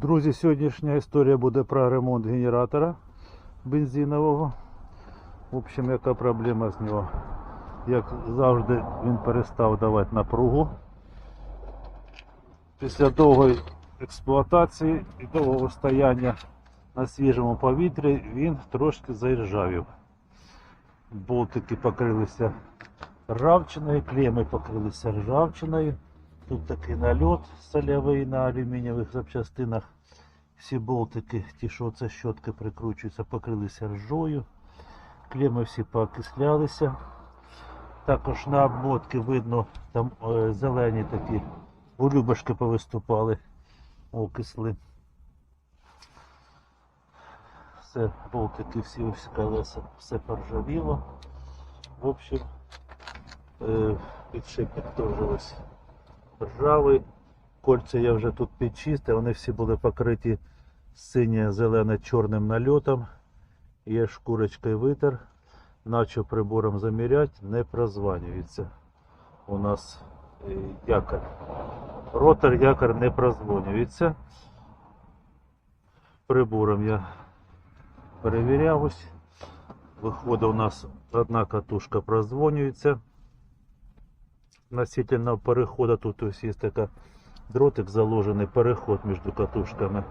Друзі, сьогоднішня історія буде про ремонт генератора бензинового. В общем, яка проблема з нього? Як завжди, він перестав давати напругу. Після довгої експлуатації і довгого стояння на свіжому повітрі він трошки заіржавів. Болтики покрилися ржавчиною, клеми покрилися ржавчиною. Тут такий нальот сольовий на алюмінієвих запчастинах. Всі болтики, ті, що це щотки прикручуються, покрилися ржою. Клеми всі поокислялися. Також на обмотки видно, там е, зелені такі улюбашки повиступали, окисли. Все, болтики всі ось колеса, все поржавіло. В общем, е, підшипник теж ржавий. Кольця я вже тут підчистив, вони всі були покриті синє зелене чорним нальотом. Я шкурочкою витер, начав прибором заміряти, не прозванюється. У нас е, якорь. Ротор якорь не прозвонюється. Прибором я перевіряв ось. Виходить, у нас одна катушка прозвонюється носительного перехода. Тут ось є така дротик заложений переход між катушками.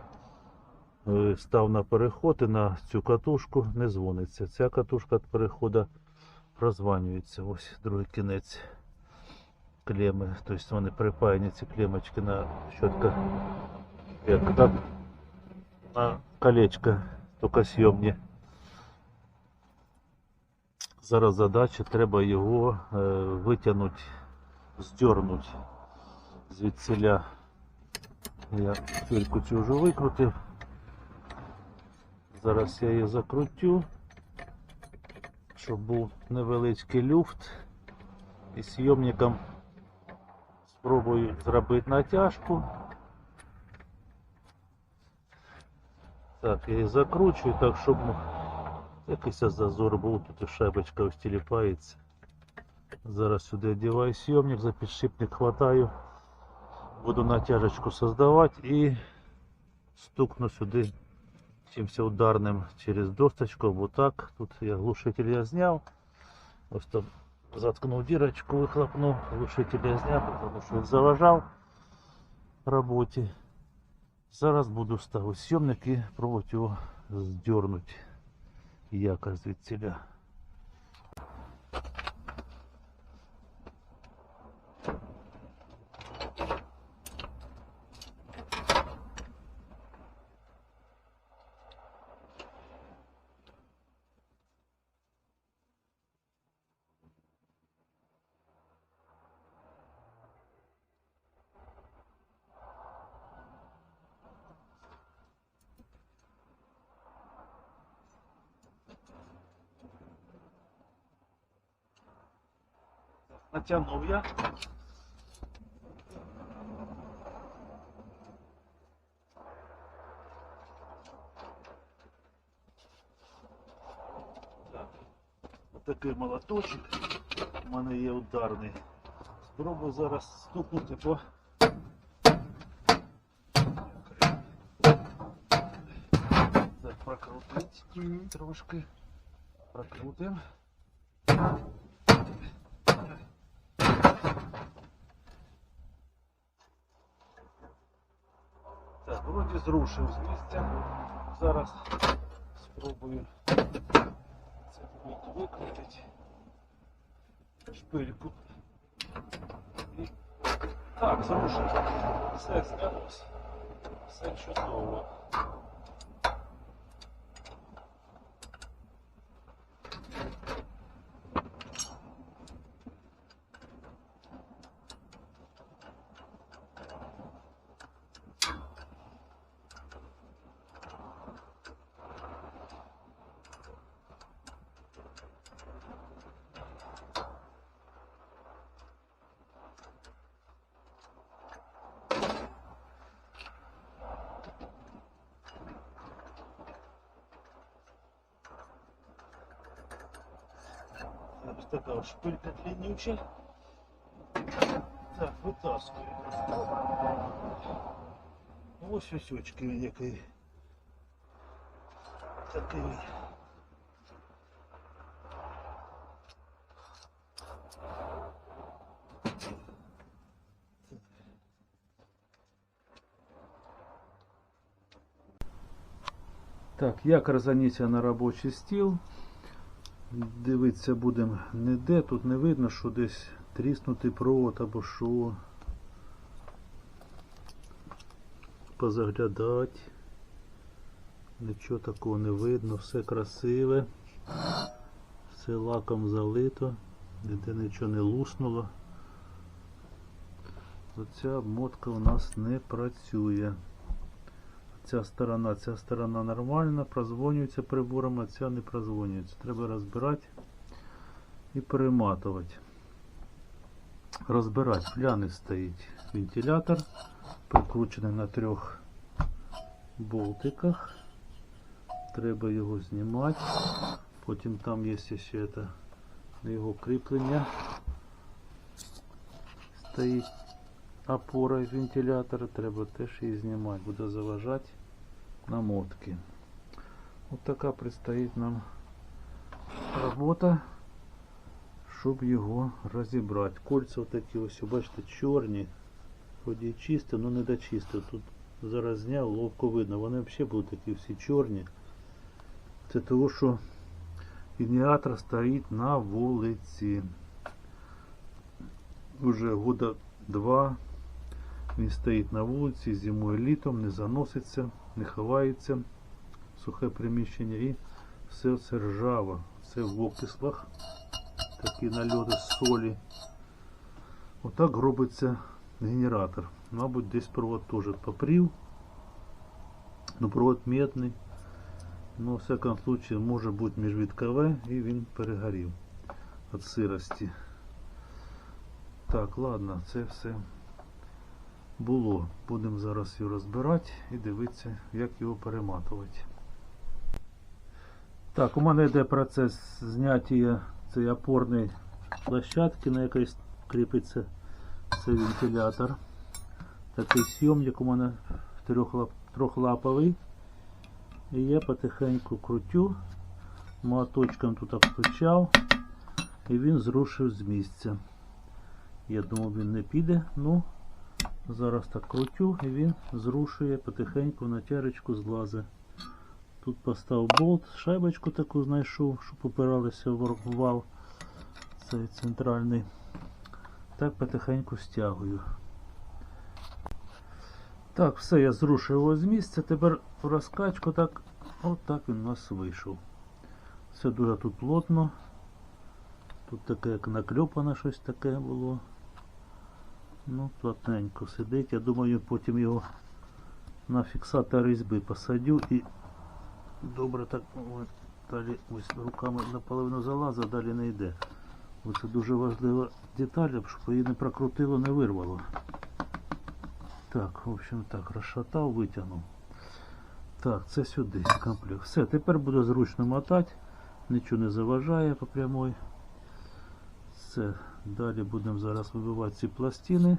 Е, Став на переход і на цю катушку не дзвониться. Ця катушка від переходу прозванюється. Ось другий кінець клеми. Тобто вони припаяні ці клемочки на щотка. Як так, на колечко, тільки сйомні. Зараз задача, треба його е, витягнути здернуть звідсиля. Я фільку цю вже викрутив. Зараз я її закрутю, щоб був невеличкий люфт. І зйомником спробую зробити натяжку. Так, я її закручую так, щоб якийсь зазор був, тут і шайбочка ось тіліпається. Зараз сюди одіваю съемник, за підшипник хватаю, буду натяжечку создавати і стукну сюди чимся ударним через досточку або так. Тут я глушитель я зняв. Ось там заткнув дірочку, вихлопнув, глушитель я зняв, тому що він заважав роботі. Зараз буду ставити съемник і пробувати його здернути якось звідсіля. Натягнув я. Так. Отакий молоточок. У мене є ударний. Спробую зараз стукнути по. Так, прокрутить трошки. Прокрутим. Вроді зрушив з місця. Зараз спробую це викрутити. Шпильку. І... Так, зрушив. Все знялось. Все чудово. Ось така ось шпилька длиннюча. Так, витаскую. Ось ось очки він який. Такий. Так, як розаніться на робочий стіл. Дивитися будемо не де, тут не видно, що десь тріснутий провод або що. Позаглядати. Нічого такого не видно, все красиве. Все лаком залито, ніде нічого не луснуло. Оця обмотка у нас не працює. Ця сторона, ця сторона нормальна, прозвонюється прибором, а ця не прозвонюється. Треба розбирати і перематувати. Розбирати. Пляний стоїть вентилятор, прикручений на трьох болтиках. Треба його знімати. Потім там є ще це, його кріплення. Стоїть опора вентилятора, треба теж її знімати, буде заважати намотки. Ось така предстоїть нам робота, щоб його розібрати. Кольця такі ось, бачите, чорні, вроді і чисті, але не дочистив. Тут зараз зняв, ловко видно. Вони взагалі будуть такі всі чорні. Це того, що генератор стоїть на вулиці. Уже года два він стоїть на вулиці зимою літом, не заноситься, не ховається сухе приміщення і все це ржаво, все в окислах, такі нальоти солі. Отак робиться генератор. Мабуть, десь провод теж попрів. Ну провод медний. Ну, в всякому случае, може бути міжвідкове і він перегорів від сирості. Так, ладно, це все було. Будемо зараз його розбирати і дивитися, як його перематувати. Так, у мене йде процес зняття цієї опорної площадки, на якій кріпиться цей вентилятор. Такий сйомник у мене трьохлап, трьохлаповий. І я потихеньку крутю, молоточком тут обстучав і він зрушив з місця. Я думав він не піде, ну зараз так крутю і він зрушує потихеньку на тярочку злази. Тут постав болт, шайбочку таку знайшов, щоб опиралися в вал цей центральний. Так потихеньку стягую. Так, все, я зрушив його з місця. Тепер розкачку так, от так він у нас вийшов. Все дуже тут плотно. Тут таке як накльопане щось таке було. Ну, плотненько сидить. Я думаю, потім його на фіксатор різьби посадю і добре так ось, далі ось руками наполовину залазить, далі не йде. Оце дуже важлива деталь, щоб її не прокрутило, не вирвало. Так, в общем так, розшатав, витягнув. Так, це сюди комплект. Все, тепер буде зручно мотати, нічого не заважає по прямой. Все, далі будемо зараз вибивати ці пластини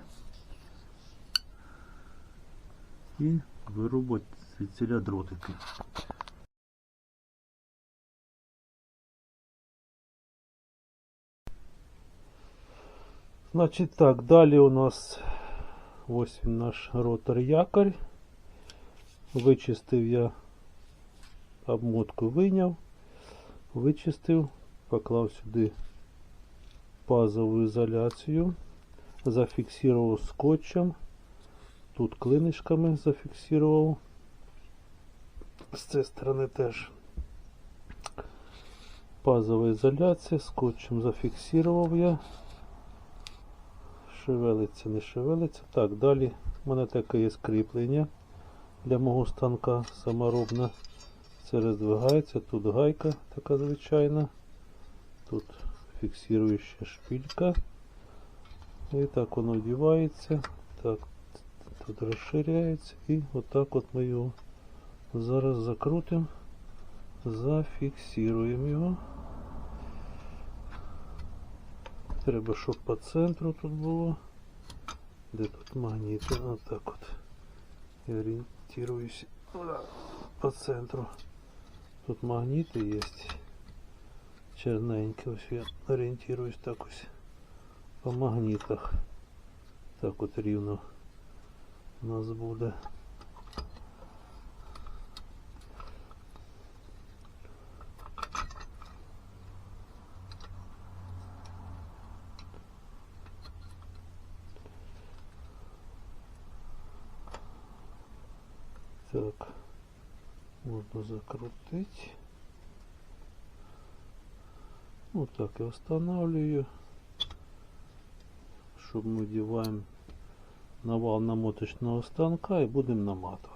і вирубати ціля дротики. Значить так, далі у нас ось він наш ротор якорь. Вичистив я обмотку вийняв, вичистив, поклав сюди пазову ізоляцію, зафіксував скотчем, тут клинишками зафіксував, з цієї сторони теж пазова ізоляція, скотчем зафіксував я. Шевелиться, не шевелиться. Так, далі в мене таке є скріплення для мого станка саморобне. Це роздвигається, тут гайка така звичайна. Тут фіксуюча шпилька. І так воно вдівається. Так, тут розширяється і отак от ми його зараз закрутимо, зафіксуємо його. Треба, щоб по центру тут було. Де тут магніти? Отак от. І орієнтуємо. ориентируюсь да, по центру. Тут магниты есть. Черненькі. Ось я орієнтуюсь так ось по магнітах. Так от рівно у нас буде. Так, можно закрутить. Вот так я устанавливаю. Чтобы мы деваем на вал намоточного станка и будем наматывать.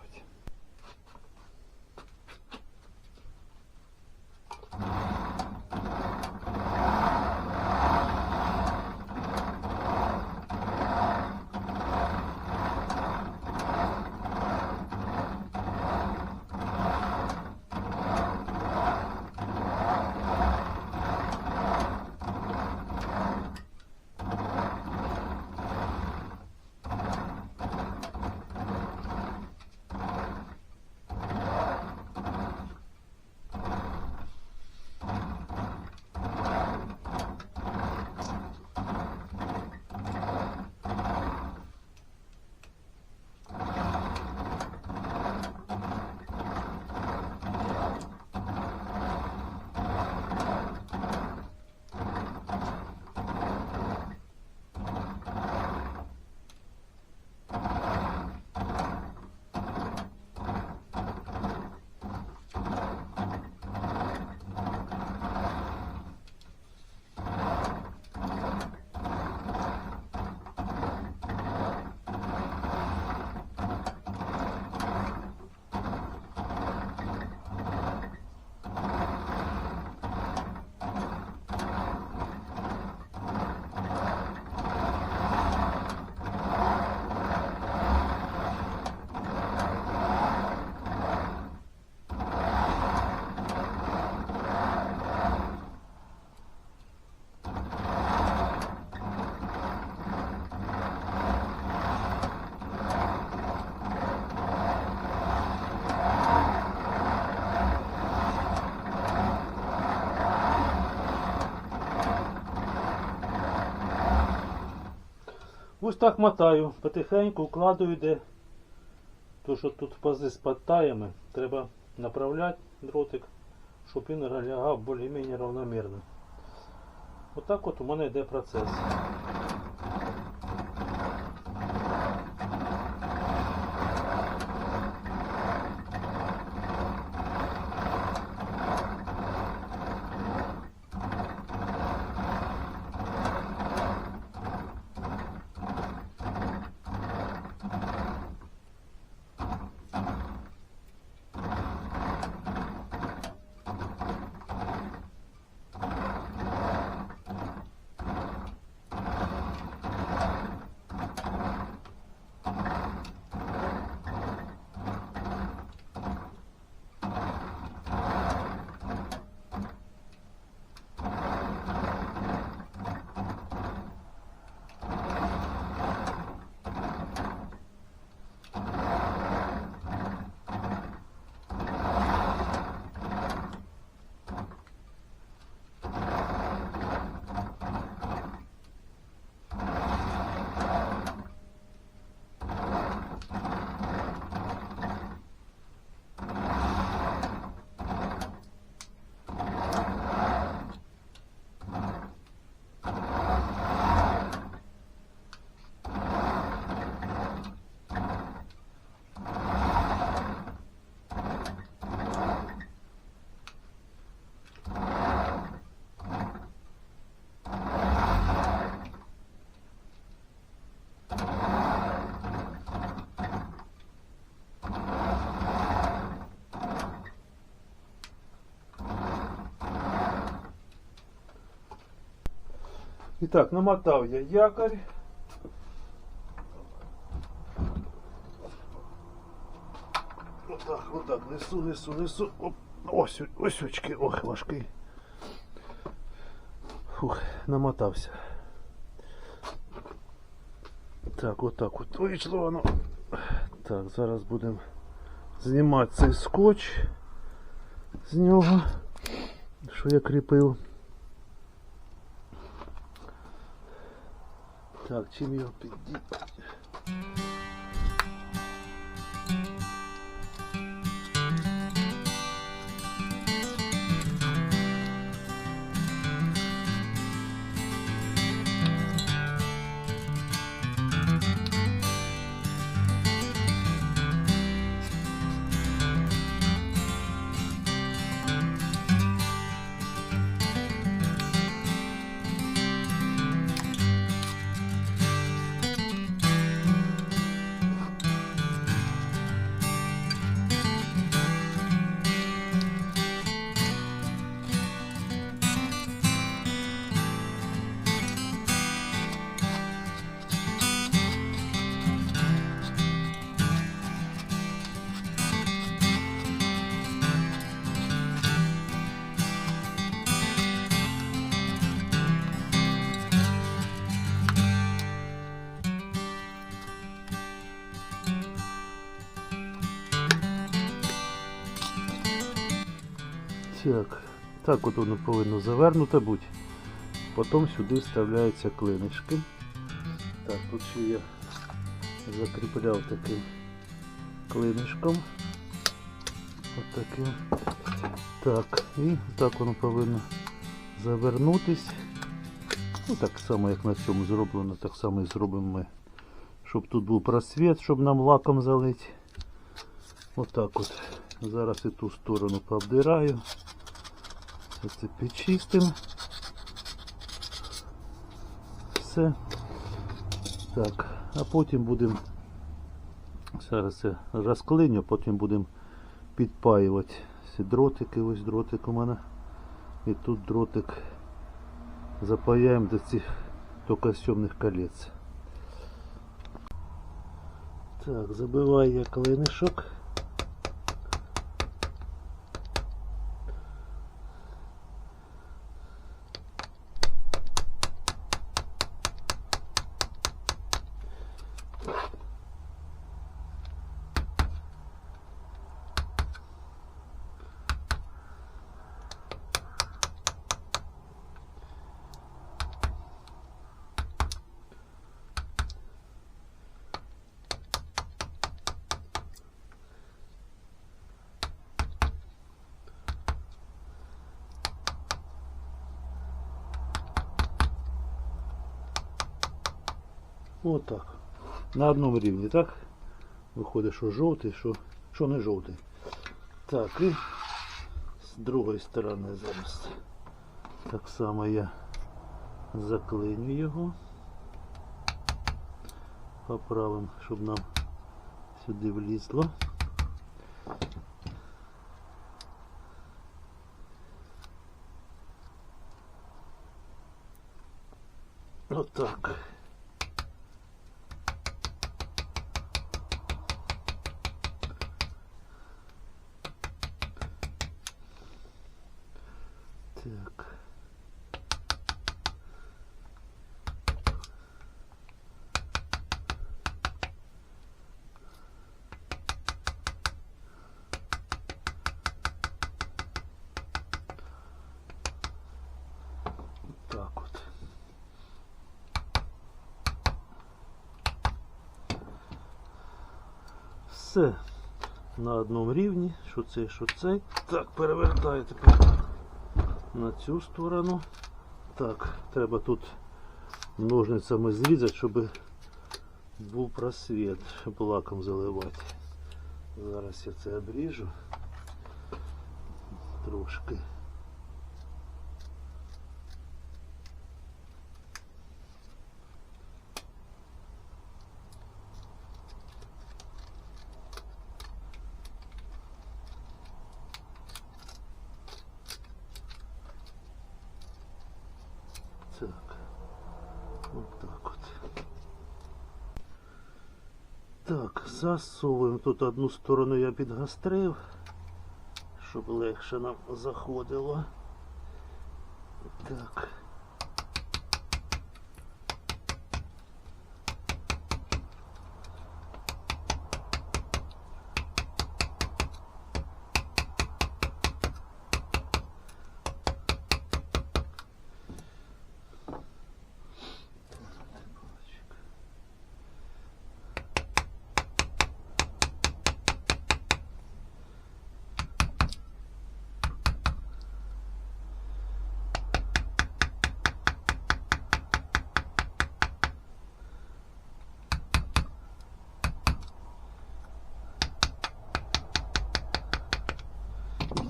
Ось так мотаю, потихеньку укладую, де то, що тут пази з подтаями, треба направляти дротик, щоб він лягав більш-менш рівномірно. Отак от у мене йде процес. І так, намотав я якорь. Отак, отак, несу, несу, несу. Оп. Ось, ось очки, ох, важкий. Фух, намотався. Так, отак от вийшло воно. Так, зараз будемо знімати цей скотч з нього, що я кріпив. Так, чим його піддіти? Так, так от воно повинно завернуто бути. Потім сюди вставляються клинишки. Так, тут ще я закріпляв таким клинишком. От таким. Так, і так воно повинно завернутись. Ну так само, як на цьому зроблено, так само і зробимо ми. Щоб тут був просвіт, щоб нам лаком залити. Отак от. Зараз і ту сторону пообдираю. Все це підчистимо. Все. Так, а потім будемо зараз це розклиню, потім будемо підпаювати ці дротики, ось дротик у мене. І тут дротик запаяємо до цих токосьомних колець. Так, забиваю я клинишок. Отак. На одному рівні, так? Виходить, що жовтий, що, що не жовтий. Так, і з другої сторони зараз. Так само я заклиню його. Поправимо, щоб нам сюди влізло. Отак. Так. Так от. Все на одному рівні, що це, що це. Так, перевертаю тепер на цю сторону. Так, треба тут ножницями зрізати, щоб був просвіт, щоб лаком заливати. Зараз я це обріжу трошки. Так. Вот так вот. Так, засовуємо тут одну сторону я підгострив, щоб легше нам заходило. Так.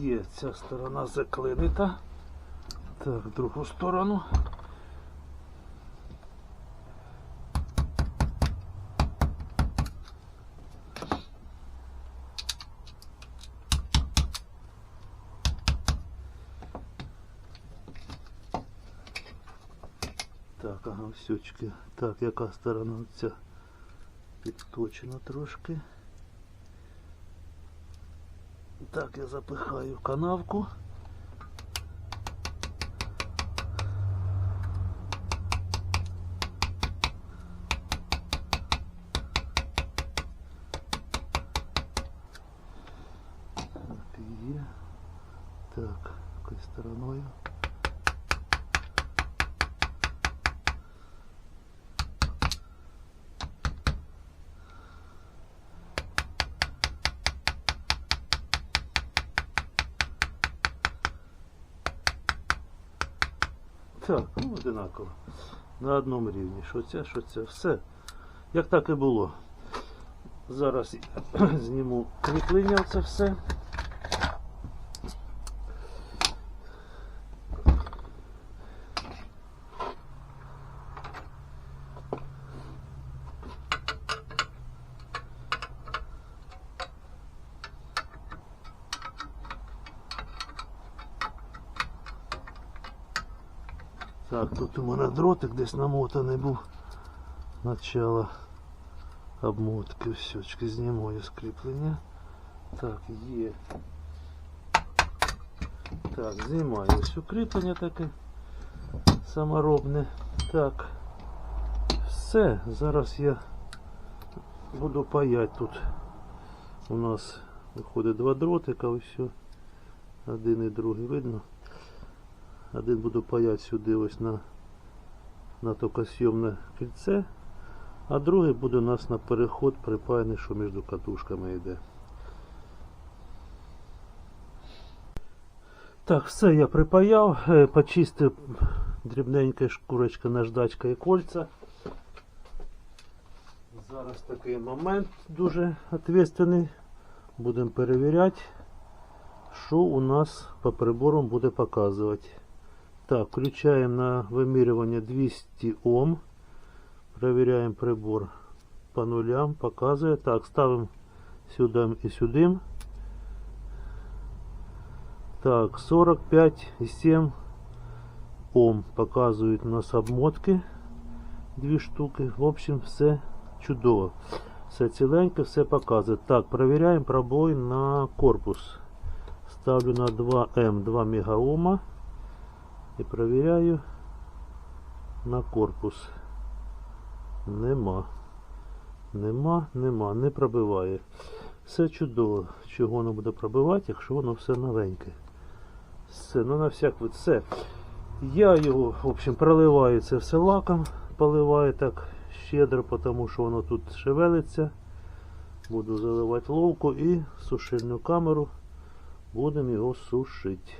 Є ця сторона заклинита. Так, в другу сторону. Так, ага, всючки. Так, яка сторона ця підточена трошки. Так, я запихаю канавку. Так, якою стороною. Так, ну одинаково. На одному рівні. Що це, що це. Все. Як так і було. Зараз зніму кріплення це все. Так, тут у мене дротик десь намотаний був. Начало обмотки. Все, знімаю скріплення. Так, є. Так, знімаю ось укріплення таке саморобне. Так. Все, зараз я буду паять тут. У нас виходить два дротика, ось. Один і другий видно. Один буду паяти сюди ось на, на токосйомне кільце, а другий буде у нас на переход припаяний, що між катушками йде. Так, все я припаяв, е, почистив дрібненька шкурочка, наждачка і кольця. Зараз такий момент дуже відповідальний. Будемо перевіряти, що у нас по приборам буде показувати. Так, включаем на вымеривание 200 Ом. Проверяем прибор по нулям. Показывает. Так, ставим сюда и сюда. Так, 45,7 Ом показывают у нас обмотки. Дві штуки. В общем, все чудово. Все ціленьке, все показує. Так, проверяем пробой на корпус. Ставлю на 2М 2 мегаома. І перевіряю на корпус. Нема. Нема, нема, не пробиває. Все чудово. Чого воно буде пробивати, якщо воно все новеньке. Все, ну на всяк вид, все. Я його, в общем, проливаю це все лаком, поливаю так щедро, тому що воно тут шевелиться. Буду заливати ловку і сушильну камеру. Будемо його сушити.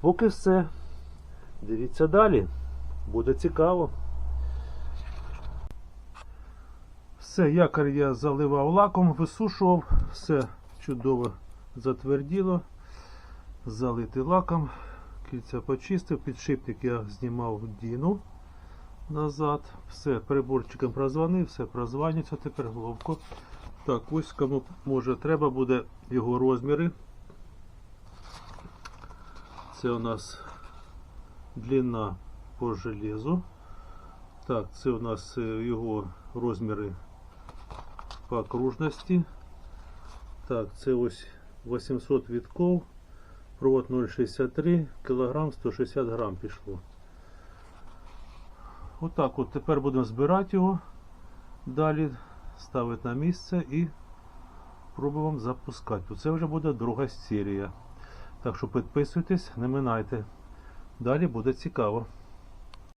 Поки все. Дивіться далі. Буде цікаво. Все, якор я заливав лаком, висушував, все чудово затверділо. Залитий лаком. Кільця почистив, підшипник я знімав Діну назад. Все, приборчиком прозвонив, все прозванюється тепер головко. Так, ось кому може треба буде його розміри. Це у нас длина по железу. Так, це у нас е, його розміри по окружності. Так, це ось 800 вітков, провод 0,63 кг 160 грам пішло. Отак от тепер будемо збирати його, далі ставити на місце і пробуємо запускати. Це вже буде друга серія. Так що підписуйтесь, не минайте. Далі буде цікаво.